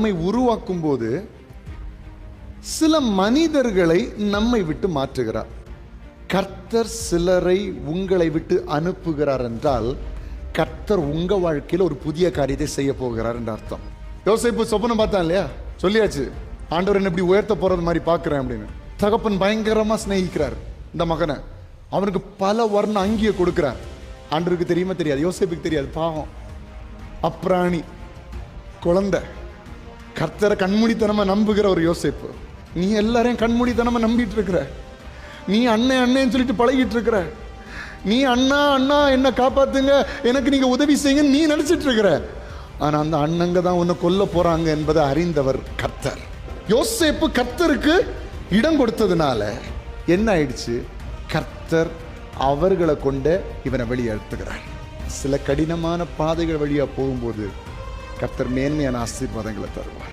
நம்மை உருவாக்கும் போது சில மனிதர்களை நம்மை விட்டு மாற்றுகிறார். கர்த்தர் சிலரை உங்களை விட்டு அனுப்புகிறார் என்றால் கர்த்தர் உங்க வாழ்க்கையில் ஒரு புதிய காரியத்தை செய்ய போகிறார் என்று அர்த்தம். யோசிப்பு சொப்பனம் பார்த்தான் இல்லையா? சொல்லியாச்சு ஆண்டவர் என்ன இப்படி உயர்த்த போறது மாதிரி பார்க்கிறேன் அப்படின்னு. தகப்பன் பயங்கரமா சிநேகிக்கிறார் இந்த மகனை. அவனுக்கு பல வர்ண அங்கிய கொடுக்கிறார். ஆண்டவருக்கு தெரியுமா தெரியாது யோசிப்புக்கு தெரியாது பாவம். அப்ராணி குழந்தை. கர்த்தரை கண்மூடித்தனமாக நம்புகிற ஒரு யோசிப்பு. நீ எல்லாரையும் கண்மூடித்தனமாக நம்பிட்டு இருக்கிற நீ அண்ணன் அண்ணன் சொல்லிட்டு பழகிட்டு இருக்கிற நீ அண்ணா அண்ணா என்ன காப்பாத்துங்க. எனக்கு நீங்கள் உதவி செய்யுங்க நீ நினச்சிட்டு இருக்கிற ஆனால் அந்த அண்ணங்க தான் உன்னை கொல்ல போகிறாங்க என்பதை அறிந்தவர் கர்த்தர். யோசேப்பு கர்த்தருக்கு இடம் கொடுத்ததுனால என்ன ஆயிடுச்சு? கர்த்தர் அவர்களை கொண்டு இவனை வெளியெடுத்துகிறார் சில கடினமான பாதைகள் வழியாக போகும்போது கர்த்தர் மேன்மையான ஆசீர்வாதங்களை தருவார்.